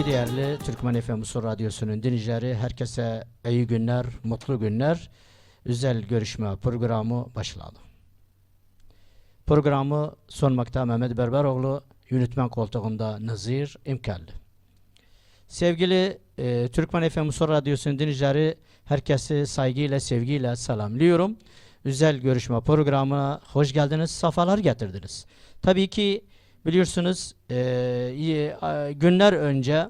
Peki değerli Türkmen FM Usul Radyosu'nun dinleyicileri herkese iyi günler, mutlu günler. Özel görüşme programı başladı. Programı sunmakta Mehmet Berberoğlu, yönetmen koltuğunda Nazir İmkallı. Sevgili e, Türkmen FM Usul Radyosu'nun dinleyicileri herkesi saygıyla, sevgiyle selamlıyorum. Özel görüşme programına hoş geldiniz, safalar getirdiniz. Tabii ki biliyorsunuz e, günler önce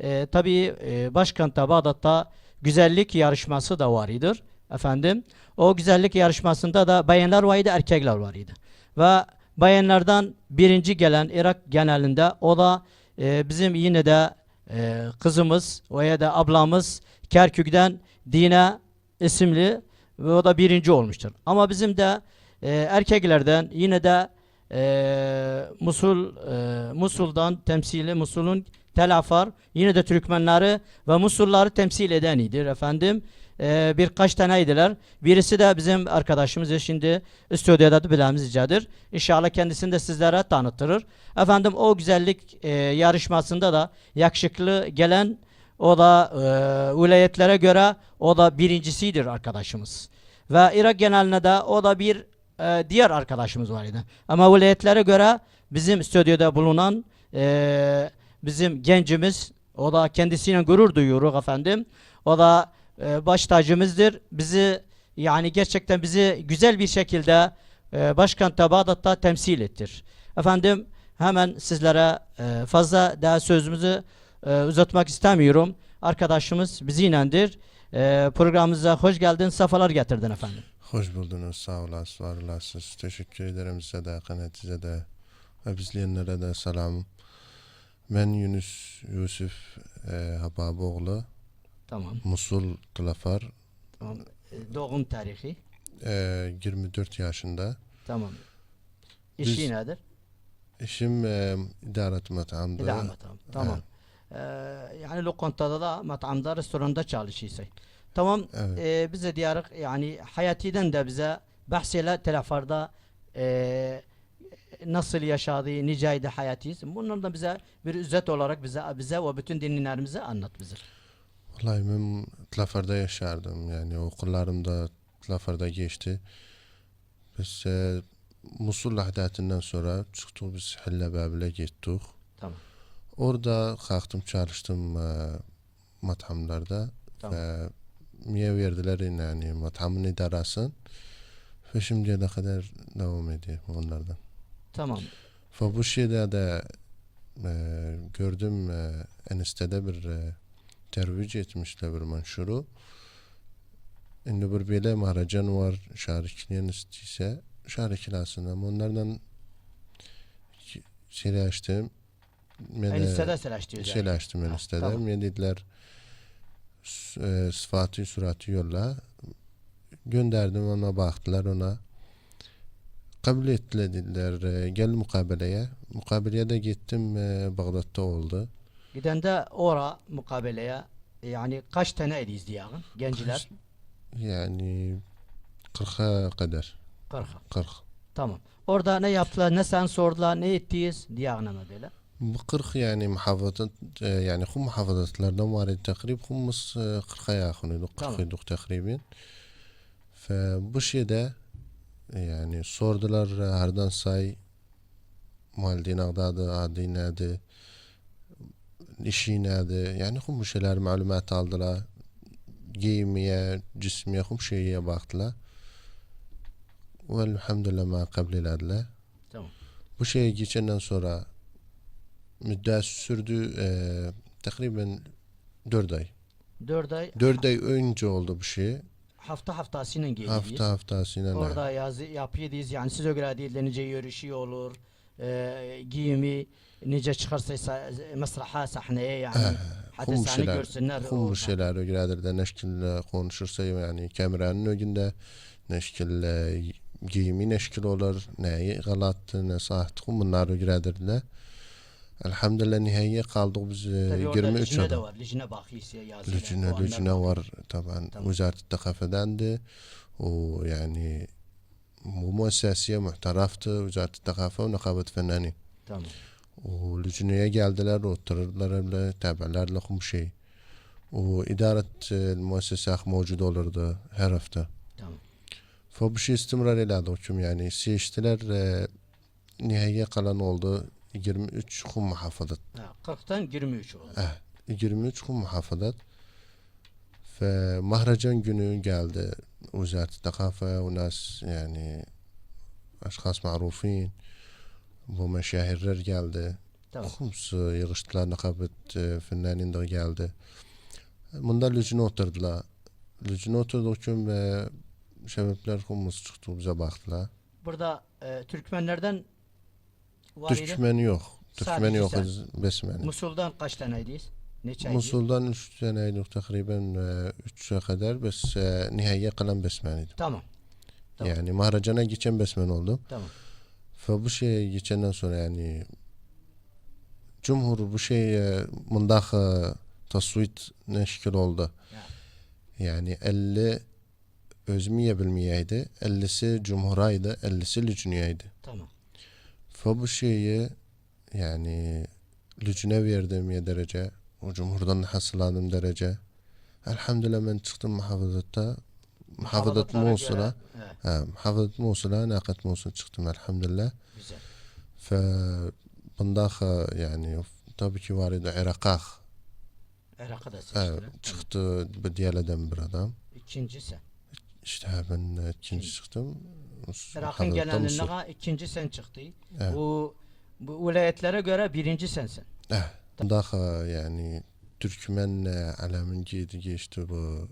e, tabii e, başkent Bağdat'ta güzellik yarışması da var idir. Efendim o güzellik yarışmasında da bayanlar vardı erkekler vardı. Ve bayanlardan birinci gelen Irak genelinde o da e, bizim yine de e, kızımız veya da ablamız Kerkük'ten Dine isimli ve o da birinci olmuştur. Ama bizim de e, erkeklerden yine de e, Musul e, Musul'dan temsili Musul'un telafar yine de Türkmenleri ve Musulları temsil eden idir efendim. E, birkaç taneydiler. Birisi de bizim arkadaşımız şimdi stüdyoda da bilemiz icadır. İnşallah kendisini de sizlere tanıtırır. Efendim o güzellik e, yarışmasında da yakışıklı gelen o da e, vilayetlere göre o da birincisidir arkadaşımız. Ve Irak geneline de o da bir e, diğer arkadaşımız var idi. Ama vilayetlere göre bizim stüdyoda bulunan e, bizim gencimiz o da kendisiyle gurur duyuyoruz efendim. O da e, baş tacımızdır. Bizi yani gerçekten bizi güzel bir şekilde e, başkent Bağdat'ta temsil ettir. Efendim hemen sizlere e, fazla daha sözümüzü e, uzatmak istemiyorum. Arkadaşımız bizimlendir. E, programımıza hoş geldin, safalar getirdin efendim. Hoş buldunuz, sağ olasınız, var olasınız. Teşekkür ederim size de, kanatınıza de ve bizleyenlere de selam. Ben Yunus Yusuf e, Hababoğlu, Tamam. Musul Tılafar, tamam. E, doğum tarihi. e, 24 yaşında. Tamam. İşi Biz- nedir? İşim e, idaret matamda. İdame tamam. Tamam. Ee, yani lokantada da, matamda, restoranda çalışıyorsun. Tamam. Evet. e, bize diyarık yani hayatiden de bize bahseyle telefarda e, nasıl yaşadığı, nicaydı hayatıyız. Bunları da bize bir özet olarak bize bize ve bütün dinleyenlerimize anlat bize. Vallahi ben Tlafar'da yaşardım. Yani okullarım da Tlafar'da geçti. Biz e, Musul ahdatinden sonra çıktık biz Hille Babil'e gittik. Tamam. Orada kalktım çalıştım e, mathamlarda Tamam. ve niye verdiler yani mathamın idarasın ve şimdiye de kadar devam ediyor onlardan. Tamam. Ve bu şeyde de e, gördüm e, enistede bir e, tervic etmişler bir manşuru. Şimdi bir böyle maharacan var şarkılayan istiyse şarkılasın ama onlardan şey açtım. Ben En de- istede selaş diyor. Ha, istedim. tamam. Dediler e, sıfatı suratı yolla. Gönderdim ona baktılar ona. Kabul ettiler dediler. e, Gel mukabeleye. Mukabeleye de gittim. e, Bağdat'ta oldu. Gidende ora mukabeleye yani kaç tane el izleyen gençler? Yani 40'a kadar. 40. 40. Tamam. Orada ne yaptılar, ne sen sordular, ne ettiniz diye anlama böyle. Bu 40 yani muhafazat yani kum muhafazatlardan var idi takrib humus 40'a yakın idi. 40 Tamam. idik takriben. Ve bu şeyde e, yani sordular herden say Maldin ağdadı, adi neydi, işi neydi. Yani bu şeyler malumat aldılar. Giyimiye, cismiye, kum şeye baktılar. Ve elhamdülillah ma kabul edildiler. Tamam. Bu şeye geçenden sonra müddet sürdü e, takriben 4 ay. 4 ay 4 ay önce oldu bu şey. hafta haftasıyla geliyoruz. Hafta haftasıyla. Orada yazı yapıyorduk yani size göre değil de nice yürüyüşü olur, e, giyimi, nice çıkarsa sa- mesraha sahneye yani. Hatta Kum sahne görsünler. orada. şeyler ögredir de neşkil konuşursa yani kameranın önünde neşkil giyimi neşkil olur, ne galattı, ne sahtı, kum bunlar ögredir de. Elhamdülillah nihayeye kaldık biz e, Tabii 23 adam. de var. Lijine bakiyse yazıyor. Lijine, lijine var. Taban tamam. Vezaret Tekafe'dendi. O yani bu müesseseye muhtaraftı. Vezaret Tekafe ve Nekabet Fennani. Tamam. O lücüneye geldiler, otururlar evle, tebelerle kumşey. O idaret e, müessese mevcut olurdu her hafta. Tamam. Fa bu şey istimrar eladı yani. Seçtiler e, nihayeye kalan oldu. 23 xum muhafazat. 40'dan 23 oldu. Evet. 23 xum muhafazat. Ve mahracan günü geldi. Uzat Takafa unas yani aşkas marufin bu meşahirler geldi. Tamam. Xums yığıştılar nakabet finnaninde geldi. Bunda lücüne oturdular. Lücüne oturduğu için ve şebepler xumuz çıktı bize baktılar. Burada e, Türkmenlerden var idi. Türkmen yok. Türkmen Sadece yok. sen. Besmeni. Musul'dan kaç taneydiyiz? Neçeydi? Musul'dan 3 seneydik takriben 3'e kadar bes e, nihaiye kalan besmeniydim. Tamam. Tamam. Yani mahracana geçen besmen oldum. Tamam. Ve bu şey geçenden sonra yani Cumhur bu şey e, mundak e, tasvit ne şekil oldu. Ya. Yani 50 özmiye bilmeyeydi. 50'si Cumhuraydı, 50'si Lücüneydi. Tamam. Fabu yani gücüne verdiğim derece, o cumhurdan hasılanım derece. Elhamdülillah ben çıktım muhafazatta. Muhafazatta Musul'a. Ha, muhafazat Musul'a, nakat Musul çıktım elhamdülillah. Güzel. Fe bundaha yani tabii ki var idi Irak'a. Irak'a da seçtiler. Evet, çıktı bir diğerlerden bir adam. İkincisi. İşte ben ikinci çıktım. Irak'ın Musul. ikinci sen çıktı. Evet. Bu bu vilayetlere göre birinci sensin. Eh, Bundaq yani Türkmen alamin giydi geçti bu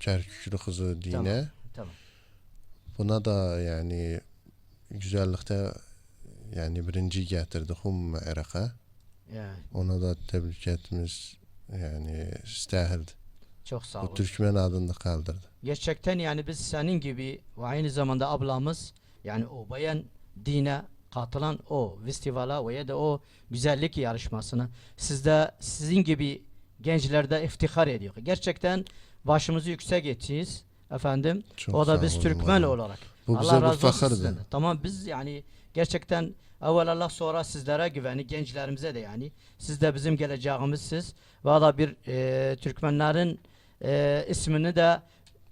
Kerküklü kızı dine. Tamam. Buna da yani güzellikte yani birinci getirdi Hum Irak'a. Yani Ona da tebrik etmiş yani istahildi. Çok sağ Bu ol. Türkmen adını kaldırdı. Gerçekten yani biz senin gibi ve aynı zamanda ablamız yani o bayan dine katılan o festivala ve ya da o güzellik yarışmasına sizde sizin gibi gençlerde iftihar ediyor. Gerçekten başımızı yüksek ettiyiz efendim. Çok o da biz olun, Türkmen olun. olarak. Bu Allah razı olsun sizden de. Tamam biz yani gerçekten evvel Allah sonra sizlere güveni gençlerimize de yani siz de bizim geleceğimizsiz da bir e, Türkmenlerin e, ismini de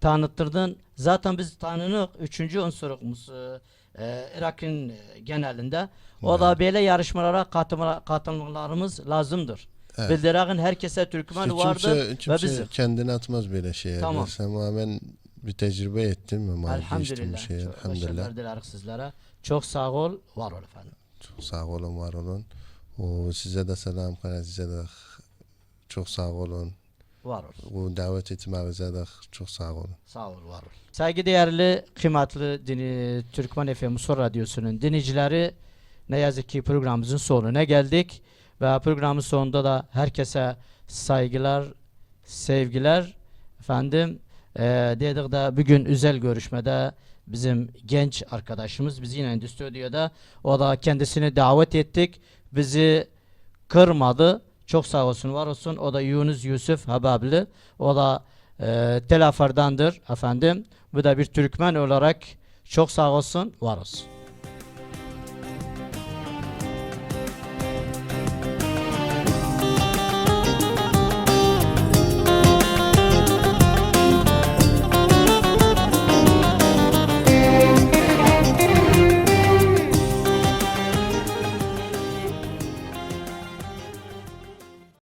tanıttırdın. Zaten biz tanınık üçüncü unsurumuz e, e, Irak'ın e, genelinde. O da böyle yarışmalara katılma, katılmalarımız lazımdır. Evet. Bildireğin herkese Türkmen Kimse, vardır kimse ve biz kendini atmaz böyle şeye. Tamam. Tamam. ben bir tecrübe ettim bir elhamdülillah. şey. Çok Elhamdülillah. dileriz sizlere. Çok sağ ol, var ol efendim. Çok sağ olun, var olun. O size de selam size de çok sağ olun. Var ol. Bu davet etmenize de çok sağ olun. Sağ ol, var ol. Saygıdeğerli, kıymetli dini, Türkmen FM Sur Radyosu'nun dinleyicileri ne yazık ki programımızın sonuna geldik. Ve programın sonunda da herkese saygılar, sevgiler. Efendim, eee dedik de bugün özel görüşmede bizim genç arkadaşımız bizi yine stüdyoda o da kendisini davet ettik. Bizi kırmadı. Çok sağ olsun, var olsun. O da Yunus Yusuf Hababli. O da e, Tel Afar'dandır efendim. Bu da bir Türkmen olarak çok sağ olsun, var olsun.